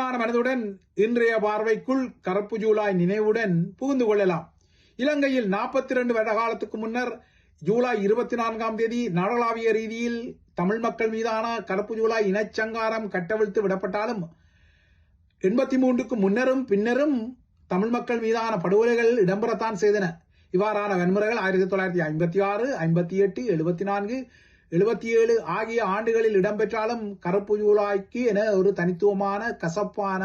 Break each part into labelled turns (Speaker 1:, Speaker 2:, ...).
Speaker 1: கனமான மனதுடன் இன்றைய பார்வைக்குள் கருப்பு ஜூலாய் நினைவுடன் புகுந்து கொள்ளலாம். இலங்கையில் நாற்பத்தி இரண்டு வருட காலத்துக்கு முன்னர் ஜூலை இருபத்தி நான்காம் தேதி நாடளாவிய ரீதியில் தமிழ் மக்கள் மீதான கருப்பு ஜூலை இனச்சங்காரம் கட்டவிழ்த்து விடப்பட்டாலும் எண்பத்தி மூன்றுக்கு முன்னரும் பின்னரும் தமிழ் மக்கள் மீதான படுகொலைகள் இடம்பெறத்தான் செய்தன. இவ்வாறான வன்முறைகள் ஆயிரத்தி தொள்ளாயிரத்தி ஐம்பத்தி ஆறு ஐம்பத்தி எட்டு எழுபத்தி நான்கு எழுபத்தி ஏழு ஆகிய ஆண்டுகளில் இடம்பெற்றாலும் கருப்பு ஜூலாய்க்கு என ஒரு தனித்துவமான கசப்பான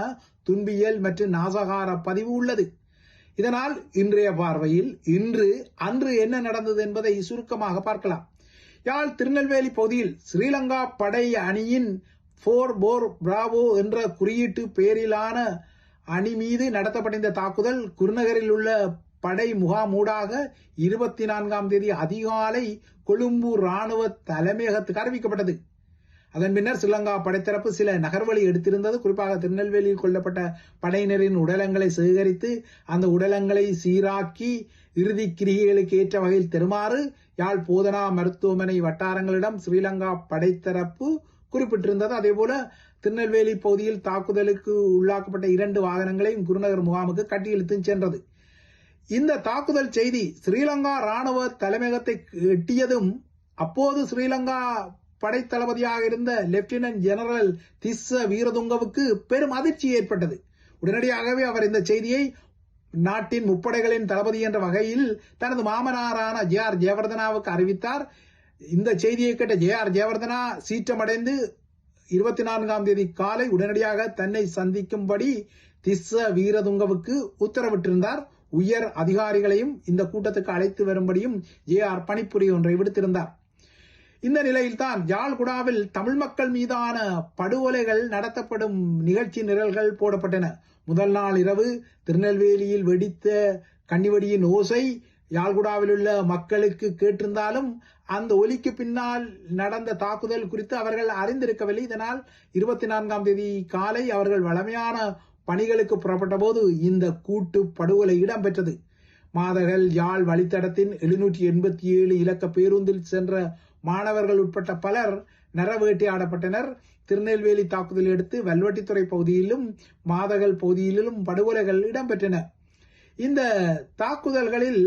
Speaker 1: துன்பியல் மற்றும் நாசகார பதிவு உள்ளது. இதனால் இன்றைய பார்வையில் இன்று அன்று என்ன நடந்தது என்பதை சுருக்கமாக பார்க்கலாம். யாழ் திருநெல்வேலி பகுதியில் ஸ்ரீலங்கா படை அணியின் போர் போர் பிராவோ என்ற குறியீட்டு பெயரிலான அணி மீது நடத்தப்பட்ட இந்த தாக்குதல் குருநகரில் உள்ள படை முகாமூடாக இருபத்தி நான்காம் தேதி அதிகாலை கொழும்பு ராணுவ தலைமையகத்துக்கு அறிவிக்கப்பட்டது. அதன் பின்னர் ஸ்ரீலங்கா படைத்தரப்பு சில நகர்வழி எடுத்திருந்தது. குறிப்பாக திருநெல்வேலியில் கொல்லப்பட்ட படையினரின் உடலங்களை சேகரித்து அந்த உடலங்களை சீராக்கி இறுதி கிரிகைகளுக்கு ஏற்ற வகையில் தெருமாறு யாழ் போதனா மருத்துவமனை வட்டாரங்களிடம் ஸ்ரீலங்கா படைத்தரப்பு குறிப்பிட்டிருந்தது. அதேபோல திருநெல்வேலி பகுதியில் தாக்குதலுக்கு உள்ளாக்கப்பட்ட இரண்டு வாகனங்களையும் குருநகர் முகாமுக்கு கட்டி சென்றது. இந்த தாக்குதல் செய்தி ஸ்ரீலங்கா ராணுவ தலைமையகத்தை எட்டியதும் அப்போது ஸ்ரீலங்கா படைத்தளபதியாக இருந்த லெப்டினன்ட் ஜெனரல் திஸ்ஸ வீரதுங்கவுக்கு பெரும் அதிர்ச்சி ஏற்பட்டது. உடனடியாகவே அவர் இந்த செய்தியை நாட்டின் முப்படைகளின் தளபதி என்ற வகையில் தனது மாமனாரான ஜே ஆர் ஜெயவர்தனாவுக்கு அறிவித்தார். இந்த செய்தியை கேட்ட ஜே ஆர் ஜெயவர்தனா சீற்றமடைந்து இருபத்தி நான்காம் தேதி காலை உடனடியாக தன்னை சந்திக்கும்படி திஸ்ஸ வீரதுங்கவுக்கு உத்தரவிட்டிருந்தார். உயர் அதிகாரிகளையும் இந்த கூட்டத்துக்கு அழைத்து வரும்படியும் ஜே ஆர் பணிப்புரி ஒன்றை விடுத்திருந்தார். இந்த நிலையில்தான் யாழ்குடாவில் தமிழ் மக்கள் மீதான படுகொலைகள் நடத்தப்படும் நிகழ்ச்சி நிரல்கள் போடப்பட்டன. முதல் நாள் இரவு திருநெல்வேலியில் வெடித்த கன்னிவெடியின் ஓசை யாழ்குடாவில் உள்ள மக்களுக்கு கேட்டிருந்தாலும் அந்த ஒலிக்கு பின்னால் நடந்த தாக்குதல் குறித்து அவர்கள் அறிந்திருக்கவில்லை. இதனால் இருபத்தி நான்காம் தேதி காலை அவர்கள் வளமையான பணிகளுக்கு புறப்பட்ட போது இந்த கூட்டு படுகொலை இடம்பெற்றது. மாதகள் யாழ் வழித்தடத்தின் எழுநூற்றி எண்பத்தி ஏழு இலக்க பேருந்தில் சென்ற மாணவர்கள் உட்பட்ட பலர் நரவேட்டையாடப்பட்டனர். திருநெல்வேலி தாக்குதல் எடுத்து வல்வட்டித்துறை பகுதியிலும் மாதகள் பகுதியிலும் படுகொலைகள் இடம்பெற்றன. இந்த தாக்குதல்களில்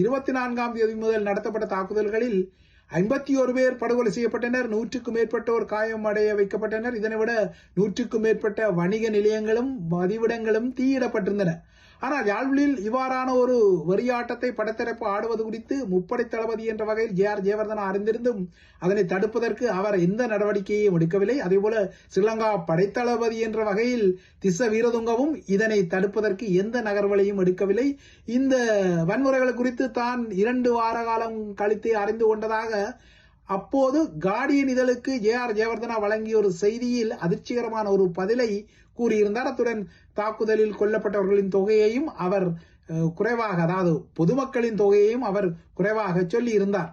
Speaker 1: இருபத்தி நான்காம் தேதி முதல் நடத்தப்பட்ட தாக்குதல்களில் ஐம்பத்தி ஒரு பேர் படுகொலை செய்யப்பட்டனர். நூற்றுக்கும் மேற்பட்டோர் காயம் அடைய வைக்கப்பட்டனர். இதனை விட நூற்றுக்கும் மேற்பட்ட வணிக நிலையங்களும் பதிவிடங்களும் தீயிடப்பட்டிருந்தன. ஆனால் யாழ்வில் இவ்வாறான ஒரு வெறியாட்டத்தை படத்திறப்பு ஆடுவது குறித்து முப்படை தளபதி என்ற வகையில் ஜே ஆர் ஜெயவர்தனா அறிந்திருந்தும் அதனை தடுப்பதற்கு அவர் எந்த நடவடிக்கையையும் எடுக்கவில்லை. அதேபோல ஸ்ரீலங்கா படைத்தளபதி என்ற வகையில் திச வீரதுங்கவும் இதனை தடுப்பதற்கு எந்த நகர்வலையும் எடுக்கவில்லை. இந்த வன்முறைகள் குறித்து தான் இரண்டு வார காலம் கழித்து அறிந்து கொண்டதாக அப்போது கார்டியன் இதழுக்கு ஜே ஆர் ஜெயவர்தனா வழங்கிய ஒரு செய்தியில் அதிர்ச்சிகரமான ஒரு பதிலை கூறியிருந்தார். அத்துடன் தாக்குதலில் கொல்லப்பட்டவர்களின் தொகையையும் அவர் குறைவாக அதாவது பொதுமக்களின் தொகையையும் அவர் குறைவாக சொல்லி இருந்தார்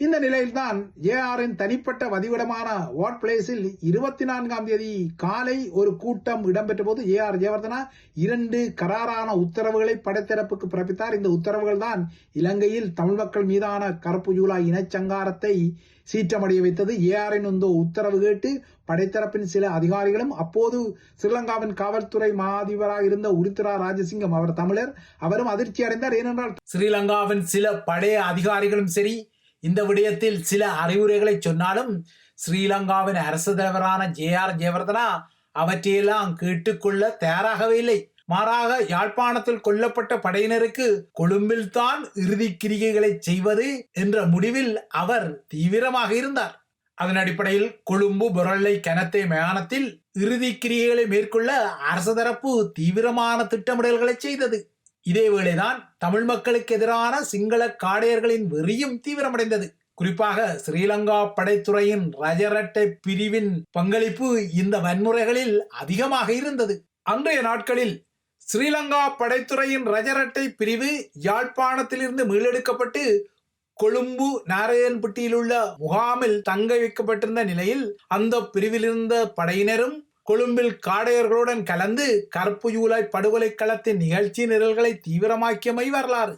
Speaker 1: இந்த நிலையில்தான் ஏஆரின் தனிப்பட்ட வதிவிடமான வாட் பிளேஸில் இருபத்தி நான்காம் தேதி காலை ஒரு கூட்டம் இடம்பெற்ற போது ஏ ஆர் ஜெயவர்தனா இரண்டு கராரான உத்தரவுகளை படைத்தரப்புக்கு பிறப்பித்தார். இந்த உத்தரவுகள் தான் இலங்கையில் தமிழ் மக்கள் மீதான கருப்பு ஜூலா இனச்சங்காரத்தை சீற்றமடைய வைத்தது. ஏஆரின் இந்த உத்தரவு கேட்டு படைத்தரப்பின் சில அதிகாரிகளும் அப்போது ஸ்ரீலங்காவின் காவல்துறை மாதிபராக இருந்த உருத்திரா ராஜசிங்கம் அவர் தமிழர் அவரும் அதிர்ச்சி அடைந்தார் ஏனென்றால் ஸ்ரீலங்காவின் சில படைய அதிகாரிகளும் சரி இந்த விடயத்தில் சில அறிவுரைகளை சொன்னாலும் ஸ்ரீலங்காவின் அரசு தலைவரான ஜே ஆர் ஜெயவர்தனா அவற்றையெல்லாம் கேட்டுக்கொள்ள தயாராகவே இல்லை. மாறாக யாழ்ப்பாணத்தில் கொல்லப்பட்ட படையினருக்கு கொழும்பில் தான் இறுதி கிரிகைகளை செய்வது என்ற முடிவில் அவர் தீவிரமாக இருந்தார். அதன் அடிப்படையில் கொழும்பு பொருளை கனத்தை மயானத்தில் இறுதி கிரியைகளை மேற்கொள்ள அரசு தரப்பு தீவிரமான திட்டமிடல்களை செய்தது. இதேவேளைதான் தமிழ் மக்களுக்கு எதிரான சிங்கள காடையர்களின் வெறியும் தீவிரமடைந்தது. குறிப்பாக ஸ்ரீலங்கா படைத்துறையின் ரஜரட்டை பிரிவின் பங்களிப்பு இந்த வன்முறைகளில் அதிகமாக இருந்தது. அன்றைய நாட்களில் ஸ்ரீலங்கா படைத்துறையின் ரஜரட்டை பிரிவு யாழ்ப்பாணத்திலிருந்து மீளெடுக்கப்பட்டு கொழும்பு நாராயண்பட்டியில் உள்ள முகாமில் தங்க வைக்கப்பட்டிருந்த நிலையில் அந்த பிரிவிலிருந்த படையினரும் கொழும்பில் காடையர்களுடன் கலந்து கருப்பு ஜூலை படுகொலை களத்தின் நிகழ்ச்சி நிரல்களை தீவிரமாக்கியமை வரலாறு.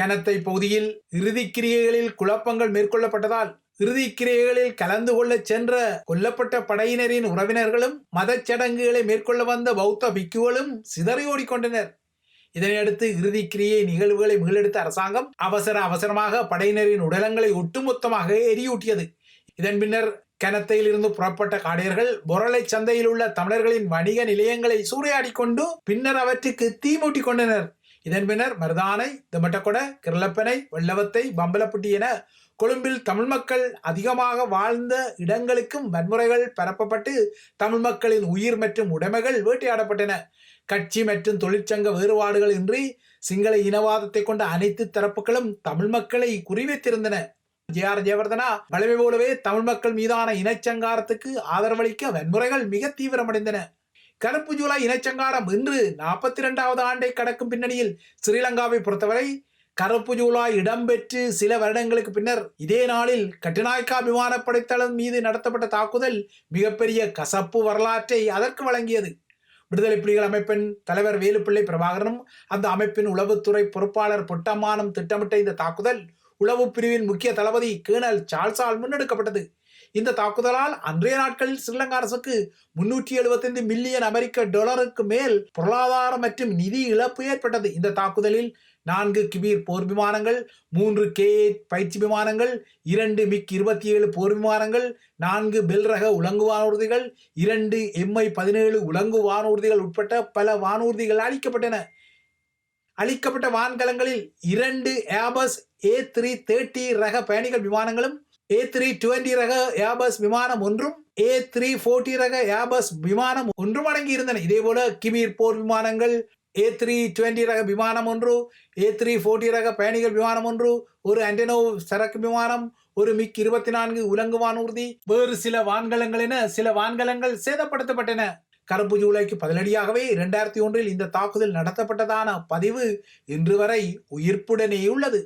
Speaker 1: கனத்தை பகுதியில் இறுதிக் கிரியைகளில் குழப்பங்கள் மேற்கொள்ளப்பட்டதால் இறுதிக்கிரியைகளில் கலந்து கொள்ளச் சென்ற கொல்லப்பட்ட படையினரின் உறவினர்களும் மதச் சடங்குகளை மேற்கொள்ள வந்த பௌத்த பிக்குகளும் சிதறி ஓடிக்கொண்டனர். இதனையடுத்து இறுதிக்கிரியை நிகழ்வுகளை மீளெடுத்த அரசாங்கம் அவசர அவசரமாக படையினரின் உடலங்களை ஒட்டுமொத்தமாக எரியூட்டியது. இதன் பின்னர் கனத்தையில் இருந்து புறப்பட்ட காடையர்கள் பொரளை சந்தையில் உள்ள தமிழர்களின் வணிக நிலையங்களை சூறையாடி கொண்டு பின்னர் அவற்றுக்கு தீமூட்டி கொண்டனர். இதன் பின்னர் மருதானை திமட்டக்கொட கிரலப்பனை வெள்ளவத்தை பம்பலப்பட்டி என கொழும்பில் தமிழ் மக்கள் அதிகமாக வாழ்ந்த இடங்களுக்கும் வன்முறைகள் பரப்பப்பட்டு தமிழ் மக்களின் உயிர் மற்றும் உடைமைகள் வேட்டையாடப்பட்டன. கட்சி மற்றும் தொழிற்சங்க வேறுபாடுகள் இன்றி சிங்கள இனவாதத்தை கொண்ட அனைத்து தரப்புகளும் தமிழ் மக்களை குறிவைத்திருந்தன. ஜே ஆர் ஜெயவர்தனா வளமை போலவே தமிழ் மக்கள் மீதான இனச்சங்காரத்துக்கு ஆதரவளிக்க வன்முறைகள் மிக தீவிரமடைந்தன. கருப்பு ஜூலை இனச்சங்காரம் இன்று நாற்பத்தி இரண்டாவது ஆண்டை கடக்கும் பின்னணியில் ஸ்ரீலங்காவை பொறுத்தவரை கருப்பு ஜூலா இடம்பெற்று சில வருடங்களுக்கு பின்னர் இதே நாளில் கட்டுநாயக்கா விமானப்படைத்தளம் மீது நடத்தப்பட்ட தாக்குதல் மிகப்பெரிய கசப்பு வரலாற்றை அதற்கு வழங்கியது. விடுதலை புலிகள் அமைப்பின் தலைவர் வேலுப்பிள்ளை பிரபாகரனும் அந்த அமைப்பின் உளவுத்துறை பொறுப்பாளர் பொட்டம்மானும் திட்டமிட்ட இந்த தாக்குதல் உளவு பிரிவின் முக்கிய தளபதி கேர்னல் சார்ல்ஸால் முன்னெடுக்கப்பட்டது. இந்த தாக்குதலால் அன்றைய நாட்களில் ஸ்ரீலங்கா அரசுக்கு முன்னூற்றி எழுபத்தைந்து மில்லியன் அமெரிக்க டாலருக்கு மேல் பொருளாதார மற்றும் நிதி இழப்பு ஏற்பட்டது. இந்த தாக்குதலில் நான்கு கிபீர் போர் விமானங்கள் மூன்று கே பயிற்சி விமானங்கள் இரண்டு மிக் இருபத்தி ஏழு போர் விமானங்கள் நான்கு பெல் ரக உலங்கு வானூர்திகள் இரண்டு எம்ஐ பதினேழு உலங்கு வானூர்திகள் உட்பட்ட பல வானூர்திகள் அளிக்கப்பட்டன அளிக்கப்பட்ட வான்கலங்களில் இரண்டு ஏபஸ் ஏ த்ரீ தேர்ட்டி ரக பயணிகள் விமானங்களும் ஏ த்ரீ டுவெண்டி ரக ஏபஸ் விமானம் ஒன்றும் ஏ த்ரீ ஃபோர்ட்டி ரக ஏபஸ் விமானம் ஒன்றும் அடங்கி இருந்தன இதேபோல கிமீர் போர் விமானங்கள் ஏ த்ரீ டுவெண்ட்டி ரக விமானம் ஒன்று ஏ த்ரீ ஃபோர்ட்டி ரக பயணிகள் விமானம் ஒன்று ஒரு அண்டனோ சரக்கு விமானம் ஒரு மிக் இருபத்தி நான்கு உலங்கு வானூர்தி வேறு சில வான்கலங்கள் என சில வான்கலங்கள் சேதப்படுத்தப்பட்டன. கருப்பு ஜூலைக்கு பதிலடியாகவே இரண்டாயிரத்தி ஒன்றில் இந்த தாக்குதல் நடத்தப்பட்டதான பதிவு இன்று வரை உயிர்ப்புடனே உள்ளது